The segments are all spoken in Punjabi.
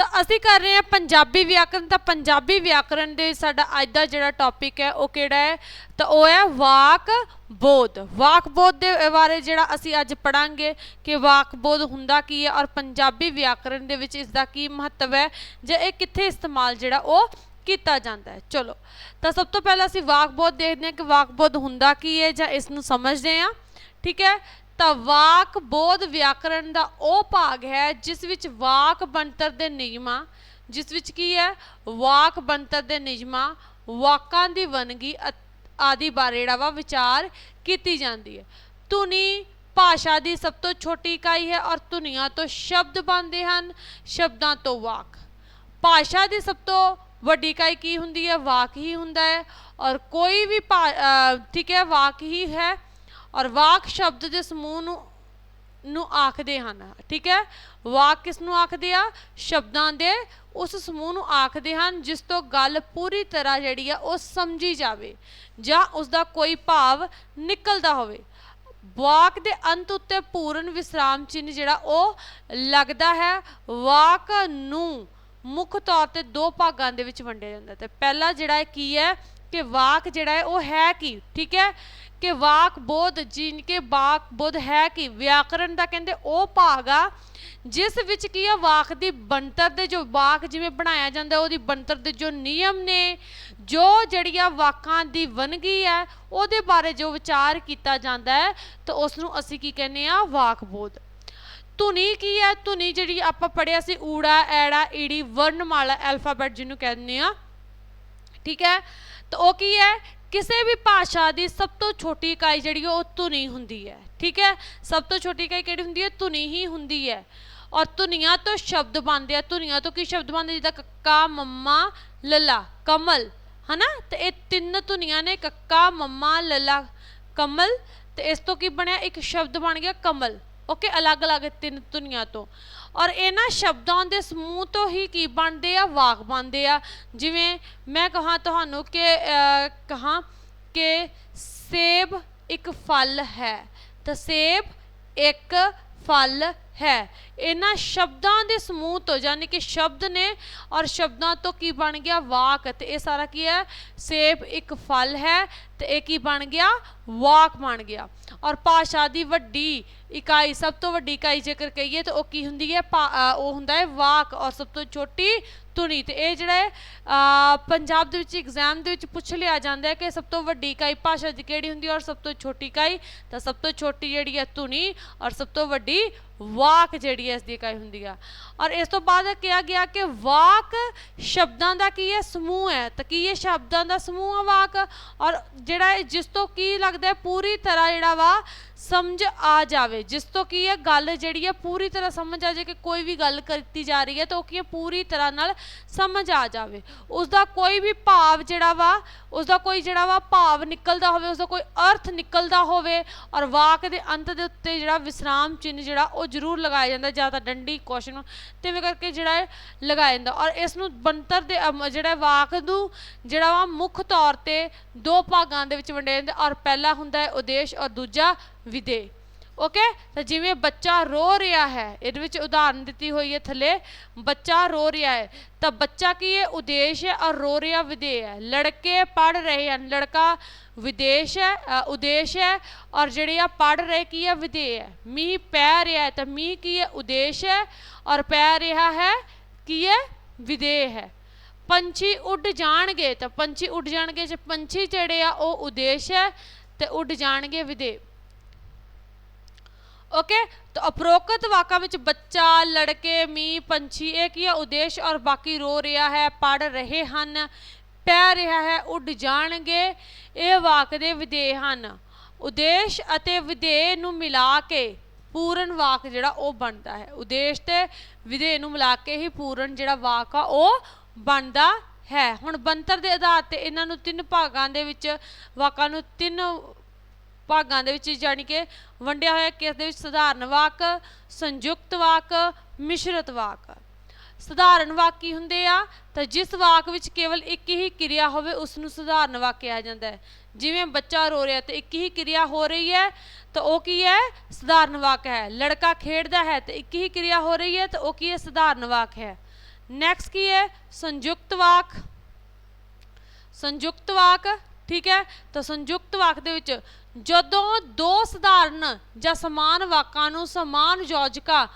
ਤਾਂ ਅਸੀਂ ਕਰ ਰਹੇ ਹਾਂ ਪੰਜਾਬੀ ਵਿਆਕਰਣ ਤਾਂ ਪੰਜਾਬੀ ਵਿਆਕਰਣ ਦੇ ਸਾਡਾ ਅੱਜ ਦਾ ਜਿਹੜਾ ਟੌਪਿਕ ਹੈ, ਉਹ ਕਿਹੜਾ ਹੈ? ਤਾਂ ਉਹ ਹੈ ਵਾਕ ਬੋਧ। ਵਾਕ ਬੋਧ ਦੇ ਬਾਰੇ ਜਿਹੜਾ ਅਸੀਂ ਅੱਜ ਪੜਾਂਗੇ ਕਿ ਵਾਕ ਬੋਧ ਹੁੰਦਾ ਕੀ ਹੈ ਔਰ ਪੰਜਾਬੀ ਵਿਆਕਰਣ ਦੇ ਵਿੱਚ ਇਸ ਦਾ ਕੀ ਮਹੱਤਵ ਹੈ, ਜਾਂ ਇਹ ਕਿੱਥੇ ਇਸਤੇਮਾਲ ਜਿਹੜਾ ਉਹ ਕੀਤਾ ਜਾਂਦਾ ਹੈ। ਚਲੋ, ਤਾਂ ਸਭ ਤੋਂ ਪਹਿਲਾਂ ਅਸੀਂ ਵਾਕ ਬੋਧ ਦੇਖਦੇ ਹਾਂ ਕਿ ਵਾਕ ਬੋਧ ਹੁੰਦਾ ਕੀ ਹੈ ਜਾਂ ਇਸ ਨੂੰ ਸਮਝਦੇ ਹਾਂ। ਠੀਕ ਹੈ? ਤਾਂ ਵਾਕ ਬੋਧ ਵਿਆਕਰਣ ਦਾ ਉਹ ਭਾਗ ਹੈ ਜਿਸ ਵਿੱਚ ਵਾਕ ਬਣਤਰ ਦੇ ਨਿਯਮਾਂ, ਜਿਸ ਵਿੱਚ ਕੀ ਹੈ? ਵਾਕ ਬਣਤਰ ਦੇ ਨਿਯਮਾਂ, ਵਾਕਾਂ ਦੀ ਵੰਨਗੀ ਆਦਿ ਬਾਰੇ ਜਿਹੜਾ ਵਾ ਵਿਚਾਰ ਕੀਤੀ ਜਾਂਦੀ ਹੈ। ਧੁਨੀ ਭਾਸ਼ਾ ਦੀ ਸਭ ਤੋਂ ਛੋਟੀ ਇਕਾਈ ਹੈ ਔਰ ਧੁਨੀਆਂ ਤੋਂ ਸ਼ਬਦ ਬਣਦੇ ਹਨ, ਸ਼ਬਦਾਂ ਤੋਂ ਵਾਕ। ਭਾਸ਼ਾ ਦੀ ਸਭ ਤੋਂ ਵੱਡੀ ਇਕਾਈ ਕੀ ਹੁੰਦੀ ਹੈ? ਵਾਕ ਹੀ ਹੁੰਦਾ ਹੈ ਔਰ ਕੋਈ ਵੀ ਭਾ- ਠੀਕ ਹੈ, ਵਾਕ ਹੀ ਹੈ ਔਰ ਵਾਕ ਸ਼ਬਦ ਦੇ ਸਮੂਹ ਨੂੰ ਨੂੰ ਆਖਦੇ ਹਨ, ਠੀਕ ਹੈ? ਵਾਕ ਕਿਸ ਨੂੰ ਆਖਦੇ ਆ? ਸ਼ਬਦਾਂ ਦੇ ਉਸ ਸਮੂਹ ਨੂੰ ਆਖਦੇ ਹਨ, ਜਿਸ ਤੋਂ ਗੱਲ ਪੂਰੀ ਤਰ੍ਹਾਂ ਜਿਹੜੀ ਆ ਉਹ ਸਮਝੀ ਜਾਵੇ ਜਾਂ ਉਸ ਦਾ ਕੋਈ ਭਾਵ ਨਿਕਲਦਾ ਹੋਵੇ। ਵਾਕ ਦੇ ਅੰਤ ਉੱਤੇ ਪੂਰਨ ਵਿਸਰਾਮ ਚਿੰਨ੍ਹ ਜਿਹੜਾ ਉਹ ਲੱਗਦਾ ਹੈ। ਵਾਕ ਨੂੰ ਮੁੱਖ ਤੌਰ ਤੇ ਦੋ ਭਾਗਾਂ ਦੇ ਵਿੱਚ ਵੰਡਿਆ ਜਾਂਦਾ ਹੈ। ਤੇ ਪਹਿਲਾ ਜਿਹੜਾ ਹੈ ਕੀ ਹੈ? ਕਿ ਵਾਕ ਜਿਹੜਾ ਹੈ ਉਹ ਹੈ ਕੀ? ਠੀਕ ਹੈ? ਕਿ ਵਾਕ ਬੋਧ, ਜਿਨ ਕੇ ਵਾਕ ਬੋਧ ਹੈ ਕਿ? ਵਿਆਕਰਣ ਦਾ ਕਹਿੰਦੇ ਉਹ ਭਾਗ ਆ, ਜਿਸ ਵਿੱਚ ਕੀ ਆ, ਵਾਕ ਦੀ ਬਣਤਰ ਦੇ ਜੋ ਵਾਕ ਜਿਵੇਂ ਬਣਾਇਆ ਜਾਂਦਾ, ਉਹਦੀ ਬਣਤਰ ਦੇ ਜੋ ਨਿਯਮ ਨੇ, ਜੋ ਜਿਹੜੀਆਂ ਵਾਕਾਂ ਦੀ ਵੰਨਗੀ ਹੈ, ਉਹਦੇ ਬਾਰੇ ਜੋ ਵਿਚਾਰ ਕੀਤਾ ਜਾਂਦਾ ਹੈ, ਤਾਂ ਉਸ ਨੂੰ ਅਸੀਂ ਕੀ ਕਹਿੰਦੇ ਆ ਵਾਕ ਬੋਧ। ਧੁਨੀ ਕੀ ਹੈ? ਧੁਨੀ ਜਿਹੜੀ ਆਪਾਂ ਪੜਿਆ ਸੀ, ਊੜਾ, ਐੜਾ, ਈੜੀ, ਵਰਣਮਾਲਾ, ਐਲਫਾਬੈਟ ਜਿਹਨੂੰ ਕਹਿੰਦੇ ਆ ਠੀਕ ਹੈ? ਤਾਂ ਉਹ ਕੀ ਹੈ? ਕਿਸੇ ਵੀ ਭਾਸ਼ਾ ਦੀ ਸਭ ਤੋਂ ਛੋਟੀ ਇਕਾਈ ਜਿਹੜੀ ਉਹ ਧੁਨੀ ਹੁੰਦੀ ਹੈ। ਠੀਕ ਹੈ? ਸਭ ਤੋਂ ਛੋਟੀ ਇਕਾਈ ਕਿਹੜੀ ਹੁੰਦੀ ਹੈ? ਧੁਨੀ ਹੀ ਹੁੰਦੀ ਹੈ। ਔਰ ਧੁਨੀਆਂ ਤੋਂ ਸ਼ਬਦ ਬਣਦੇ ਆ। ਧੁਨੀਆਂ ਤੋਂ ਕੀ ਸ਼ਬਦ ਬਣਦੇ ਜਿੱਦਾਂ ਕੱਕਾ, ਮੰਮਾ, ਲੱਲਾ, ਕਮਲ, ਹਨਾ? ਤੇ ਇਹ ਤਿੰਨ ਧੁਨੀਆਂ ਨੇ, ਕੱਕਾ, ਮੰਮਾ, ਲੱਲਾ, ਕਮਲ। ਤੇ ਇਸ ਤੋਂ ਕੀ ਬਣਿਆ? ਇੱਕ ਸ਼ਬਦ ਬਣ ਗਿਆ ਕਮਲ। ਓਕੇ ਅਲੱਗ-ਅਲੱਗ ਤਿੰਨ ਧੁਨੀਆਂ ਤੋਂ। ਔਰ ਇਹਨਾਂ ਸ਼ਬਦਾਂ ਦੇ ਸਮੂਹ ਤੋਂ ਹੀ ਕੀ ਬਣਦੇ ਆ? ਵਾਕ ਬਣਦੇ ਆ। ਜਿਵੇਂ ਮੈਂ ਕਹਾਂ ਤੁਹਾਨੂੰ ਕਿ ਅਹ, ਕਹਾਂ ਕਿ ਸੇਬ ਇੱਕ ਫਲ ਹੈ। ਤਾਂ ਸੇਬ ਇੱਕ ਫਲ ਹੈ। ਇਹਨਾਂ ਸ਼ਬਦਾਂ ਦੇ ਸਮੂਹ ਤੋਂ ਯਾਨੀ ਕਿ ਸ਼ਬਦ ਨੇ ਔਰ ਸ਼ਬਦਾਂ ਤੋਂ ਕੀ ਬਣ ਗਿਆ ਵਾਕ। ਤੇ ਇਹ ਸਾਰਾ ਕੀ ਹੈ? ਸੇਬ ਇੱਕ ਫਲ ਹੈ ਤੇ ਇਹ ਕੀ ਬਣ ਗਿਆ? ਵਾਕ ਬਣ ਗਿਆ। ਔਰ ਭਾਸ਼ਾ ਦੀ ਵੱਡੀ ਇਕਾਈ, ਸਭ ਤੋਂ ਵੱਡੀ ਇਕਾਈ ਜੇਕਰ ਕਹੀਏ ਤਾਂ ਉਹ ਕੀ ਹੁੰਦੀ ਹੈ? ਭਾ- ਉਹ ਹੁੰਦਾ ਹੈ ਵਾਕ ਔਰ ਸਭ ਤੋਂ ਛੋਟੀ ਧੁਨੀ। ਤੇ ਇਹ ਜਿਹੜਾ ਹੈ ਪੰਜਾਬ ਦੇ ਵਿੱਚ ਐਗਜ਼ਾਮ ਦੇ ਵਿੱਚ ਪੁੱਛ ਲਿਆ ਜਾਂਦਾ ਹੈ ਕਿ ਸਭ ਤੋਂ ਵੱਡੀ ਇਕਾਈ ਭਾਸ਼ਾ ਦੀ ਕਿਹੜੀ ਹੁੰਦੀ ਹੈ ਔਰ ਸਭ ਤੋਂ ਛੋਟੀ ਇਕਾਈ? ਤਾਂ ਸਭ ਤੋਂ ਛੋਟੀ ਜਿਹੜੀ ਹੈ ਧੁਨੀ ਔਰ ਸਭ ਤੋਂ ਵੱਡੀ ਵਾਕ ਜਿਹੜੀ ਹੈ ਇਸ ਦੀ ਇਕਾਈ ਹੁੰਦੀ ਆ। ਔਰ ਇਸ ਤੋਂ ਬਾਅਦ ਕਿਹਾ ਗਿਆ ਕਿ ਵਾਕ ਸ਼ਬਦਾਂ ਦਾ ਕੀ ਹੈ? ਸਮੂਹ ਹੈ। ਤਾਂ ਕੀ ਇਹ ਸ਼ਬਦਾਂ ਦਾ ਸਮੂਹ ਆ ਵਾਕ? ਔਰ ਜਿਹੜਾ ਜਿਸ ਤੋਂ ਕੀ ਲੱਗਦਾ ਪੂਰੀ ਤਰ੍ਹਾਂ ਜਿਹੜਾ ਵਾ ਸਮਝ ਆ ਜਾਵੇ। ਜਿਸ ਤੋਂ ਕੀ ਹੈ, ਗੱਲ ਜਿਹੜੀ ਹੈ ਪੂਰੀ ਤਰ੍ਹਾਂ ਸਮਝ ਆ ਜਾਏ ਕਿ ਕੋਈ ਵੀ ਗੱਲ ਕੀਤੀ ਜਾ ਰਹੀ ਹੈ ਤਾਂ ਉਹ ਕੀ ਪੂਰੀ ਤਰ੍ਹਾਂ ਨਾਲ ਸਮਝ ਆ ਜਾਵੇ। ਉਸ ਦਾ ਕੋਈ ਵੀ ਭਾਵ ਜਿਹੜਾ ਵਾ ਉਸ ਦਾ ਕੋਈ ਜਿਹੜਾ ਵਾ ਭਾਵ ਨਿਕਲਦਾ ਹੋਵੇ ਉਸ ਦਾ ਕੋਈ ਅਰਥ ਨਿਕਲਦਾ ਹੋਵੇ ਔਰ ਵਾਕ ਦੇ ਅੰਤ ਦੇ ਉੱਤੇ ਜਿਹੜਾ ਵਿਸਰਾਮ ਚਿੰਨ੍ਹ ਜਿਹੜਾ ਉਹ ਜ਼ਰੂਰ ਲਗਾਇਆ ਜਾਂਦਾ, ਜਾਂ ਤਾਂ ਡੰਡੀ ਕੁਐਸਚਨ ਤਿਵੇਂ ਕਰਕੇ ਜਿਹੜਾ ਹੈ ਲਗਾਇਆ ਜਾਂਦਾ। ਔਰ ਇਸ ਨੂੰ ਬਣਤਰ ਦੇ ਜਿਹੜਾ ਵਾਕ ਨੂੰ ਜਿਹੜਾ ਵਾ ਮੁੱਖ ਤੌਰ ਤੇ ਦੋ ਭਾਗਾਂ ਦੇ ਵਿੱਚ ਵੰਡਿਆ ਜਾਂਦਾ ਔਰ ਪਹਿਲਾ ਹੁੰਦਾ ਹੈ ਉਦੇਸ਼ ਔਰ ਦੂਜਾ ਵਿਦੇ ਓਕੇ ਤਾਂ ਜਿਵੇਂ ਬੱਚਾ ਰੋ ਰਿਹਾ ਹੈ, ਇਹਦੇ ਵਿੱਚ ਉਦਾਹਰਨ ਦਿੱਤੀ ਹੋਈ ਹੈ ਥੱਲੇ, ਬੱਚਾ ਰੋ ਰਿਹਾ ਹੈ, ਤਾਂ ਬੱਚਾ ਕੀ ਹੈ? ਉਦੇਸ਼ ਹੈ ਔਰ ਰੋ ਰਿਹਾ ਵਿਦੇ ਹੈ। ਲੜਕੇ ਪੜ ਰਹੇ ਹਨ, ਲੜਕਾ ਵਿਦੇਸ਼ ਹੈ ਉਦੇਸ਼ ਹੈ ਔਰ ਜਿਹੜੇ ਆ ਪੜ ਰਹੇ ਕੀ ਹੈ? ਵਿਦੇ ਹੈ। ਮੀਂਹ ਪੈ ਰਿਹਾ ਹੈ, ਤਾਂ ਮੀਂਹ ਕੀ ਹੈ? ਉਦੇਸ਼ ਹੈ ਔਰ ਪੈ ਰਿਹਾ ਹੈ ਕੀ ਹੈ? ਵਿਦੇ ਹੈ। ਪੰਛੀ ਉੱਡ ਜਾਣਗੇ, ਤਾਂ ਪੰਛੀ ਉੱਡ ਜਾਣਗੇ, ਜੇ ਪੰਛੀ ਜਿਹੜੇ ਆ ਉਹ ਉਦੇਸ਼ ਹੈ, ਤੇ ਉੱਡ ਜਾਣਗੇ ਵਿਦੇ ਓਕੇ ਤਾਂ ਉਪਰੋਕਤ ਵਾਕਾਂ ਵਿੱਚ ਬੱਚਾ, ਲੜਕੇ, ਮੀਂਹ, ਪੰਛੀ, ਇਹ ਕੀ ਹੈ ਉਦੇਸ਼ ਔਰ ਬਾਕੀ ਰੋ ਰਿਹਾ ਹੈ, ਪੜ ਰਹੇ ਹਨ, ਪੈ ਰਿਹਾ ਹੈ, ਉੱਡ ਜਾਣਗੇ, ਇਹ ਵਾਕ ਦੇ ਵਿਧੇਯ ਹਨ। ਉਦੇਸ਼ ਅਤੇ ਵਿਧੇਯ ਨੂੰ ਮਿਲਾ ਕੇ ਪੂਰਨ ਵਾਕ ਜਿਹੜਾ ਉਹ ਬਣਦਾ ਹੈ। ਉਦੇਸ਼ ਤੇ ਵਿਧੇਯ ਨੂੰ ਮਿਲਾ ਕੇ ਹੀ ਪੂਰਨ ਜਿਹੜਾ ਵਾਕ ਆ, ਉਹ ਬਣਦਾ ਹੈ। ਹੁਣ ਬੰਤਰ ਦੇ ਆਧਾਰ ਤੇ ਇਹਨਾਂ ਨੂੰ ਤਿੰਨ ਭਾਗਾਂ ਦੇ ਵਿੱਚ ਵਾਕਾਂ ਨੂੰ ਤਿੰਨ ਭਾਗਾਂ ਦੇ ਵਿੱਚ ਯਾਨੀ ਕਿ ਵੰਡਿਆ ਹੋਇਆ ਕਿਸ ਦੇ ਵਿੱਚ ਸਧਾਰਨ ਵਾਕ, ਸੰਯੁਕਤ ਵਾਕ, ਮਿਸ਼ਰਤ ਵਾਕ। ਸਧਾਰਨ ਵਾਕ ਕੀ ਹੁੰਦੇ ਆ? ਤਾਂ ਜਿਸ ਵਾਕ ਵਿੱਚ ਕੇਵਲ ਇੱਕ ਹੀ ਕਿਰਿਆ ਹੋਵੇ ਉਸ ਨੂੰ ਸਧਾਰਨ ਵਾਕ ਕਿਹਾ ਜਾਂਦਾ ਹੈ। ਜਿਵੇਂ ਬੱਚਾ ਰੋ ਰਿਹਾ ਤੇ ਇੱਕ ਹੀ ਕਿਰਿਆ ਹੋ ਰਹੀ ਹੈ, ਤਾਂ ਉਹ ਕੀ ਹੈ? ਸਧਾਰਨ ਵਾਕ ਹੈ। ਲੜਕਾ ਖੇਡਦਾ ਹੈ ਤੇ ਇੱਕ ਹੀ ਕਿਰਿਆ ਹੋ ਰਹੀ ਹੈ, ਤਾਂ ਉਹ ਕੀ ਹੈ? ਸਧਾਰਨ ਵਾਕ ਹੈ। ਨੈਕਸਟ ਕੀ ਹੈ? ਸੰਯੁਕਤ ਵਾਕ। ਸੰਯੁਕਤ ਵਾਕ ਠੀਕ ਹੈ? ਤਾਂ ਸੰਯੁਕਤ ਵਾਕ ਦੇ ਵਿੱਚ, ਜਦੋਂ ਦੋ ਸਧਾਰਨ ਜਾਂ ਸਮਾਨ ਵਾਕਾਂ ਨੂੰ ਸਮਾਨ ਯੋਜਕਾਂ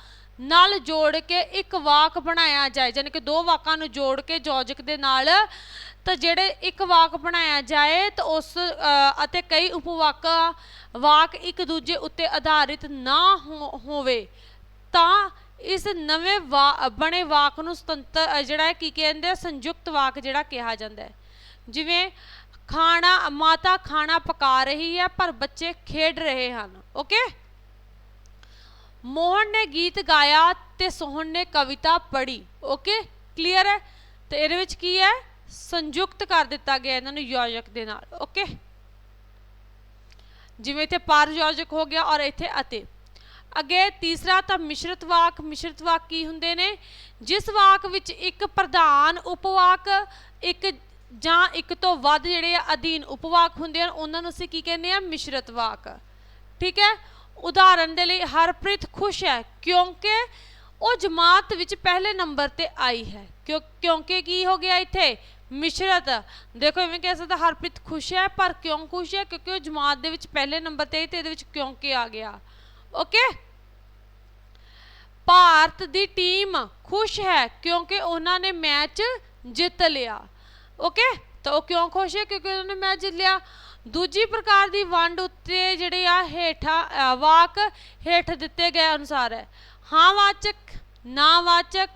ਨਾਲ ਜੋੜ ਕੇ ਇੱਕ ਵਾਕ ਬਣਾਇਆ ਜਾਏ ਯਾਨੀ ਕਿ ਦੋ ਵਾਕਾਂ ਨੂੰ ਜੋੜ ਕੇ ਯੋਜਕ ਦੇ ਨਾਲ, ਤਾਂ ਜਿਹੜੇ ਇੱਕ ਵਾਕ ਬਣਾਇਆ ਜਾਏ, ਤਾਂ ਉਸ ਅਤੇ ਕਈ ਉਪਵਾਕ ਵਾਕ ਇੱਕ ਦੂਜੇ ਉੱਤੇ ਆਧਾਰਿਤ ਨਾ ਹੋਵੇ, ਤਾਂ ਇਸ ਨਵੇਂ ਵਾ- ਬਣੇ ਵਾਕ ਨੂੰ ਸੁਤੰਤਰ ਜਿਹੜਾ ਕੀ ਕਹਿੰਦੇ ਆ? ਸੰਯੁਕਤ ਵਾਕ ਜਿਹੜਾ ਕਿਹਾ ਜਾਂਦਾ ਹੈ। ਜਿਵੇਂ ਖਾਣਾ, ਮਾਤਾ ਖਾਣਾ ਪਕਾ ਰਹੀ ਹੈ, ਪਰ ਬੱਚੇ ਖੇਡ ਰਹੇ ਹਨ। ਓਕੇ ਮੋਹਨ ਨੇ ਗੀਤ ਗਾਇਆ ਤੇ ਸੋਹਨ ਨੇ ਕਵਿਤਾ ਪੜ੍ਹੀ। ਓਕੇ ਕਲੀਅਰ ਹੈ? ਤੇ ਇਹਦੇ ਵਿੱਚ ਕੀ ਹੈ? ਸੰਯੁਕਤ ਕਰ ਦਿੱਤਾ ਗਿਆ ਇਹਨਾਂ ਨੂੰ ਯੋਜਕ ਦੇ ਨਾਲ। ਓਕੇ ਜਿਵੇਂ ਇੱਥੇ ਪਾਰਯੋਜਕ ਹੋ ਗਿਆ ਔਰ ਇੱਥੇ ਅਤੇ। ਅੱਗੇ ਤੀਸਰਾ ਤਾਂ ਮਿਸ਼ਰਤ ਵਾਕ। ਮਿਸ਼ਰਤ ਵਾਕ ਕੀ ਹੁੰਦੇ ਨੇ? ਜਿਸ ਵਾਕ ਵਿੱਚ ਇੱਕ ਪ੍ਰਧਾਨ, ਉਪਵਾਕ, ਇੱਕ ਜਾਂ ਇੱਕ ਤੋਂ ਵੱਧ ਜਿਹੜੇ ਅਧੀਨ ਉਪਵਾਕ ਹੁੰਦੇ ਹਨ, ਉਹਨਾਂ ਨੂੰ ਅਸੀਂ ਕੀ ਕਹਿੰਦੇ ਆ ਮਿਸ਼ਰਤ ਵਾਕ। ਠੀਕ ਹੈ? ਉਦਾਹਰਨ ਦੇ ਲਈ ਹਰਪ੍ਰੀਤ ਖੁਸ਼ ਹੈ ਕਿਉਂਕਿ ਉਹ ਜਮਾਤ ਵਿੱਚ ਪਹਿਲੇ ਨੰਬਰ ਤੇ ਆਈ ਹੈ। ਕਿਉਂ, ਕਿਉਂਕਿ ਕੀ ਹੋ ਗਿਆ ਇੱਥੇ? ਮਿਸ਼ਰਤ। ਦੇਖੋ, ਇਵੇਂ ਕਹਿ ਸਕਦਾ ਹਰਪ੍ਰੀਤ ਖੁਸ਼ ਹੈ, ਪਰ ਕਿਉਂ ਖੁਸ਼ ਹੈ? ਕਿਉਂਕਿ ਉਹ ਜਮਾਤ ਦੇ ਵਿੱਚ ਪਹਿਲੇ ਨੰਬਰ ਤੇ ਆਈ ਤੇ ਇਹਦੇ ਵਿੱਚ ਕਿਉਂਕਿ ਆ ਗਿਆ? ਓਕੇ? ਭਾਰਤ ਦੀ ਟੀਮ ਖੁਸ਼ ਹੈ ਕਿਉਂਕਿ ਉਹਨਾਂ ਨੇ ਮੈਚ ਜਿੱਤ ਲਿਆ। ਓਕੇ ਤਾਂ ਉਹ ਕਿਉਂ ਖੁਸ਼ ਹੈ? ਕਿਉਂਕਿ ਉਹਨਾਂ ਨੇ ਮੈਚ ਜਿੱਤ ਲਿਆ। ਦੂਜੀ ਪ੍ਰਕਾਰ ਦੀ ਵੰਡ ਉੱਤੇ ਜਿਹੜੇ ਆ ਹੇਠਾਂ ਵਾਕ ਹੇਠ ਦਿੱਤੇ ਗਏ ਅਨੁਸਾਰ ਹੈ। ਹਾਂ ਵਾਚਕ, ਨਾ ਵਾਚਕ,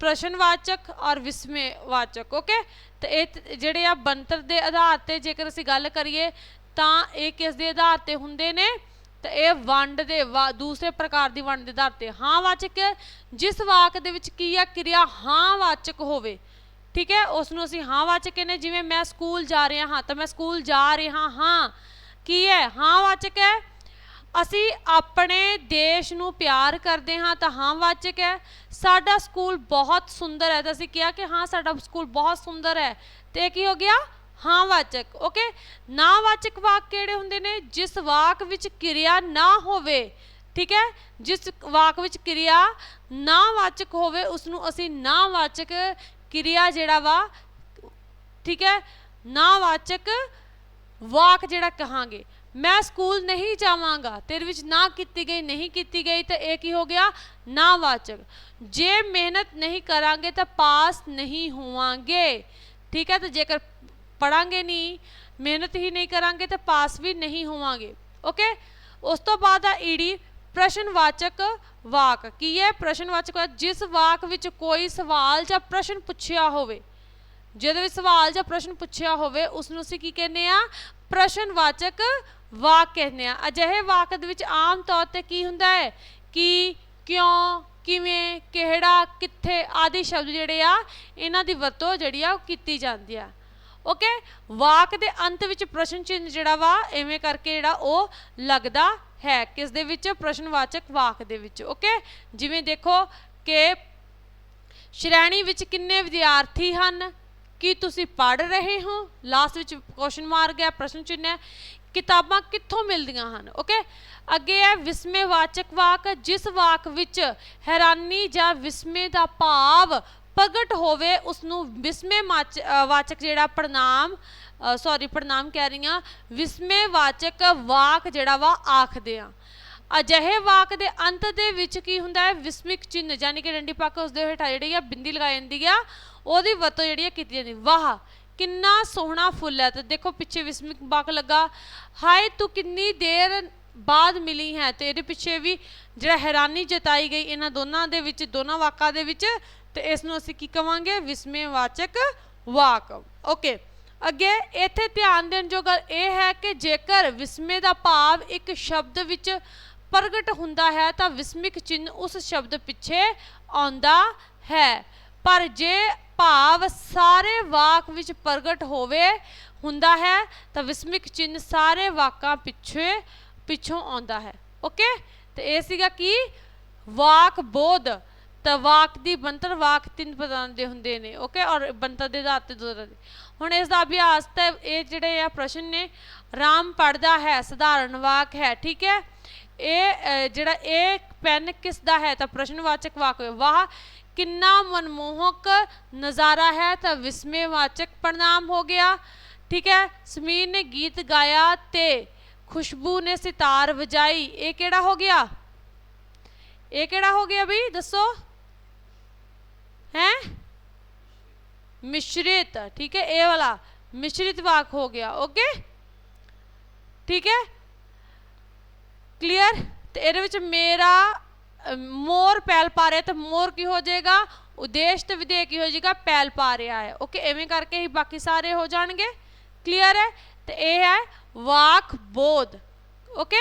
ਪ੍ਰਸ਼ਨਵਾਚਕ ਔਰ ਵਿਸਮੇਵਾਚਕ ਓਕੇ ਤੇ ਇਹ ਜਿਹੜੇ ਆ ਬੰਤਰ ਦੇ ਆਧਾਰ ਤੇ ਜੇਕਰ ਅਸੀਂ ਗੱਲ ਕਰੀਏ, ਤਾਂ ਇਹ ਕਿਸ ਦੇ ਆਧਾਰ ਤੇ ਹੁੰਦੇ ਨੇ? ਤੇ ਇਹ ਵੰਡ ਦੇ ਵਾ- ਦੂਸਰੇ ਪ੍ਰਕਾਰ ਦੀ ਵੰਡ ਦੇ ਆਧਾਰ ਤੇ। ਹਾਂ ਵਾਚਕ, ਜਿਸ ਵਾਕ ਦੇ ਵਿੱਚ ਕੀ ਆ? ਕਿਰਿਆ ਹਾਂ ਵਾਚਕ ਹੋਵੇ। ਠੀਕ ਹੈ? ਉਸ ਨੂੰ ਅਸੀਂ ਹਾਂ ਵਾਚਕ ਕਹਿੰਦੇ ਜਿਵੇਂ ਮੈਂ ਸਕੂਲ ਜਾ ਰਿਹਾ ਹਾਂ, ਤਾਂ ਮੈਂ ਸਕੂਲ ਜਾ ਰਿਹਾ ਹਾਂ। ਕੀ ਹੈ? ਹਾਂ ਵਾਚਕ ਹੈ? ਅਸੀਂ ਆਪਣੇ ਦੇਸ਼ ਨੂੰ ਪਿਆਰ ਕਰਦੇ ਹਾਂ ਤਾਂ ਹਾਂ ਵਾਚਕ ਹੈ। ਸਾਡਾ ਸਕੂਲ ਬਹੁਤ ਸੁੰਦਰ ਹੈ। ਤਾਂ ਅਸੀਂ ਕਿਹਾ ਕਿ ਹਾਂ, ਸਾਡਾ ਸਕੂਲ ਬਹੁਤ ਸੁੰਦਰ ਹੈ। ਤੇ ਕੀ ਹੋ ਗਿਆ? ਹਾਂ ਵਾਚਕ ਓਕੇ ਨਾ ਵਾਚਕ ਵਾਕ ਕਿਹੜੇ ਹੁੰਦੇ ਨੇ? ਜਿਸ ਵਾਕ ਵਿੱਚ ਕਿਰਿਆ ਨਾ ਹੋਵੇ, ਠੀਕ ਹੈ? ਜਿਸ ਵਾਕ ਵਿੱਚ ਕਿਰਿਆ ਨਾ ਵਾਚਕ ਹੋਵੇ ਉਸ ਨੂੰ ਅਸੀਂ ਨਾ ਵਾਚਕ ਕਿਰਿਆ ਜਿਹੜਾ ਵਾ, ਠੀਕ ਹੈ, ਨਾਵਾਚਕ ਵਾਕ ਜਿਹੜਾ ਕਹਾਂਗੇ। ਮੈਂ ਸਕੂਲ ਨਹੀਂ ਜਾਵਾਂਗਾ, ਤੇਰੇ ਵਿੱਚ ਨਾ ਕੀਤੀ ਗਈ, ਨਹੀਂ ਕੀਤੀ ਗਈ, ਤਾਂ ਇਹ ਕੀ ਹੋ ਗਿਆ? ਨਾ ਵਾਚਕ ਜੇ ਮਿਹਨਤ ਨਹੀਂ ਕਰਾਂਗੇ, ਤਾਂ ਪਾਸ ਨਹੀਂ ਹੋਵਾਂਗੇ। ਠੀਕ ਹੈ, ਤਾਂ ਜੇਕਰ ਪੜਾਂਗੇ ਨਹੀਂ, ਮਿਹਨਤ ਹੀ ਨਹੀਂ ਕਰਾਂਗੇ, ਤਾਂ ਪਾਸ ਵੀ ਨਹੀਂ ਹੋਵਾਂਗੇ। ਓਕੇ ਉਸ ਤੋਂ ਬਾਅਦ ਆ ਈਡੀ ਪ੍ਰਸ਼ਨਵਾਚਕ ਵਾਕ। ਕੀ ਹੈ ਪ੍ਰਸ਼ਨਵਾਚਕ ਜਿਸ ਵਾਕ ਵਿੱਚ ਕੋਈ ਸਵਾਲ ਜਾਂ ਪ੍ਰਸ਼ਨ ਪੁੱਛਿਆ ਹੋਵੇ, ਜਿਹਦੇ ਵਿੱਚ ਸਵਾਲ ਜਾਂ ਪ੍ਰਸ਼ਨ ਪੁੱਛਿਆ ਹੋਵੇ ਉਸ ਨੂੰ ਅਸੀਂ ਕੀ ਕਹਿੰਦੇ ਆ ਪ੍ਰਸ਼ਨਵਾਚਕ ਵਾਕ ਕਹਿੰਦੇ ਆ ਅਜਿਹੇ ਵਾਕ ਦੇ ਵਿੱਚ ਆਮ ਤੌਰ ਤੇ ਕੀ ਹੁੰਦਾ ਹੈ? ਕਿ, ਕਿਉਂ, ਕਿਵੇਂ, ਕਿਹੜਾ, ਕਿੱਥੇ ਆਦਿ ਸ਼ਬਦ ਜਿਹੜੇ ਆ, ਇਹਨਾਂ ਦੀ ਵਰਤੋਂ ਜਿਹੜੀ ਆ ਉਹ ਕੀਤੀ ਜਾਂਦੀ ਆ। ਓਕੇ? ਵਾਕ ਦੇ ਅੰਤ ਵਿੱਚ ਪ੍ਰਸ਼ਨ ਚਿੰਨ੍ਹ ਜਿਹੜਾ ਵਾ ਐਵੇਂ ਕਰਕੇ ਜਿਹੜਾ ਉਹ ਲੱਗਦਾ ਹੈ ਕਿਸ ਦੇ ਵਿੱਚ? ਪ੍ਰਸ਼ਨਵਾਚਕ ਵਾਕ ਦੇ ਵਿੱਚ। ਓਕੇ ਜਿਵੇਂ ਦੇਖੋ ਕਿ ਸ਼੍ਰੇਣੀ ਵਿੱਚ ਕਿੰਨੇ ਵਿਦਿਆਰਥੀ ਹਨ? ਕੀ ਤੁਸੀਂ ਪੜ੍ਹ ਰਹੇ ਹੋ? ਲਾਸਟ ਵਿੱਚ ਕੁਐਸਚਨ ਮਾਰਕ ਹੈ, ਪ੍ਰਸ਼ਨ ਚਿੰਨ੍ਹ ਹੈ। ਕਿਤਾਬਾਂ ਕਿੱਥੋਂ ਮਿਲਦੀਆਂ ਹਨ? ਓਕੇ ਅੱਗੇ ਹੈ ਵਿਸਮੇਵਾਚਕ ਵਾਕ। ਜਿਸ ਵਾਕ ਵਿੱਚ ਹੈਰਾਨੀ ਜਾਂ ਵਿਸਮੇ ਦਾ ਭਾਵ ਪ੍ਰਗਟ ਹੋਵੇ ਉਸ ਨੂੰ ਵਿਸਮੇ ਮਾਚ- ਵਾਚਕ ਜਿਹੜਾ ਪ੍ਰਣਾਮ ਸੌਰੀ ਪ੍ਰਣਾਮ ਕਹਿ ਰਹੀ ਹਾਂ, ਵਿਸਮੇ ਵਾਚਕ ਵਾਕ ਜਿਹੜਾ ਵਾ ਆਖਦੇ ਆ ਅਜਿਹੇ ਵਾਕ ਦੇ ਅੰਤ ਦੇ ਵਿੱਚ ਕੀ ਹੁੰਦਾ ਹੈ? ਵਿਸਮਿਕ ਚਿੰਨ੍ਹ, ਯਾਨੀ ਕਿ ਡੰਡੀ ਪਾ ਕੇ ਉਸ ਦੇ ਹੇਠਾਂ ਜਿਹੜੀ ਆ, ਬਿੰਦੀ ਲਗਾਈ ਜਾਂਦੀ ਆ, ਉਹਦੀ ਵਰਤੋਂ ਜਿਹੜੀ ਆ ਕੀਤੀ ਜਾਂਦੀ। ਵਾਹ, ਕਿੰਨਾ ਸੋਹਣਾ ਫੁੱਲ ਹੈ। ਤੇ ਦੇਖੋ ਪਿੱਛੇ ਵਿਸਮਿਕ ਵਾਕ ਲੱਗਾ। ਹਾਏ, ਤੂੰ ਕਿੰਨੀ ਦੇਰ ਬਾਅਦ ਮਿਲੀ ਹੈ? ਤੇ ਇਹਦੇ ਪਿੱਛੇ ਵੀ ਜਿਹੜਾ ਹੈਰਾਨੀ ਜਤਾਈ ਗਈ, ਇਹਨਾਂ ਦੋਨਾਂ ਦੇ ਵਿੱਚ, ਦੋਨਾਂ ਵਾਕਾਂ ਦੇ ਵਿੱਚ ਤੇ ਇਸ ਨੂੰ ਅਸੀਂ ਕੀ ਕਵਾਂਗੇ? ਵਿਸਮੇਵਾਚਕ ਵਾਕ। ਓਕੇ ਅੱਗੇ ਇੱਥੇ ਧਿਆਨ ਦੇਣ ਜੋ ਗੱਲ ਇਹ ਹੈ ਕਿ ਜੇਕਰ ਵਿਸਮੇ ਦਾ ਭਾਵ ਇੱਕ ਸ਼ਬਦ ਵਿੱਚ ਪ੍ਰਗਟ ਹੁੰਦਾ ਹੈ, ਤਾਂ ਵਿਸਮਿਕ ਚਿੰਨ੍ਹ ਉਸ ਸ਼ਬਦ ਪਿੱਛੇ ਆਉਂਦਾ ਹੈ। ਪਰ ਜੇ ਭਾਵ ਸਾਰੇ ਵਾਕ ਵਿੱਚ ਪ੍ਰਗਟ ਹੋਵੇ, ਹੁੰਦਾ ਹੈ, ਤਾਂ ਵਿਸਮਿਕ ਚਿੰਨ੍ਹ ਸਾਰੇ ਵਾਕਾਂ ਪਿੱਛੇ, ਪਿੱਛੋਂ ਆਉਂਦਾ ਹੈ। ਓਕੇ ਤੇ ਇਹ ਸੀਗਾ ਕੀ? ਵਾਕ ਬੋਧ। ਤਾਂ ਵਾਕ ਦੀ ਬਣਤਰ ਵਾਕ ਤਿੰਨ ਪ੍ਰਕਾਰ ਦੇ ਹੁੰਦੇ ਨੇ ਓਕੇ ਔਰ ਬਣਤਰ ਦੇ ਆਧਾਰ ਤੇ ਦੋ ਹੁਣ ਇਸ ਦਾ ਅਭਿਆਸ ਤੇ ਇਹ ਜਿਹੜੇ ਆ ਪ੍ਰਸ਼ਨ ਨੇ, ਰਾਮ ਪੜਦਾ ਹੈ, ਸਧਾਰਨ ਵਾਕ ਹੈ, ਠੀਕ ਹੈ? ਇਹ ਜਿਹੜਾ ਇਹ ਪੈਨ ਕਿਸ ਦਾ ਹੈ? ਤਾਂ ਪ੍ਰਸ਼ਨਵਾਚਕ ਵਾਕ ਹੋਇਆ ਵਾਹ, ਕਿੰਨਾ ਮਨਮੋਹਕ ਨਜ਼ਾਰਾ ਹੈ, ਤਾਂ ਵਿਸਮੇਵਾਚਕ ਪ੍ਰਣਾਮ ਹੋ ਗਿਆ, ਠੀਕ ਹੈ? ਸਮੀਰ ਨੇ ਗੀਤ ਗਾਇਆ ਤੇ ਖੁਸ਼ਬੂ ਨੇ ਸਿਤਾਰ ਵਜਾਈ। ਇਹ ਕਿਹੜਾ ਹੋ ਗਿਆ? ਇਹ ਕਿਹੜਾ ਹੋ ਗਿਆ ਬਈ? ਦੱਸੋ। ਹੈ? ਮਿਸ਼ਰਿਤ, ਠੀਕ ਹੈ, ਇਹ ਵਾਲਾ, ਮਿਸ਼ਰਿਤ ਵਾਕ ਹੋ ਗਿਆ ਓਕੇ ਠੀਕ ਹੈ? ਕਲੀਅਰ ਤੇ ਇਹਦੇ ਵਿੱਚ ਮੇਰਾ ਮੋਰ ਪੈਲ ਪਾ ਰਿਹਾ, ਤੇ ਮੋਰ ਕੀ ਹੋ ਜਾਏਗਾ? ਉਦੇਸ਼ ਤੇ ਵਿਧੇਯ ਕੀ ਹੋ ਜਾਏਗਾ? ਪੈਲ ਪਾ ਰਿਹਾ ਹੈ ਓਕੇ ਐਵੇਂ ਕਰਕੇ ਹੀ ਬਾਕੀ ਸਾਰੇ ਹੋ ਜਾਣਗੇ। ਕਲੀਅਰ ਹੈ? ਤੇ ਇਹ ਹੈ ਵਾਕ ਬੋਧ ਓਕੇ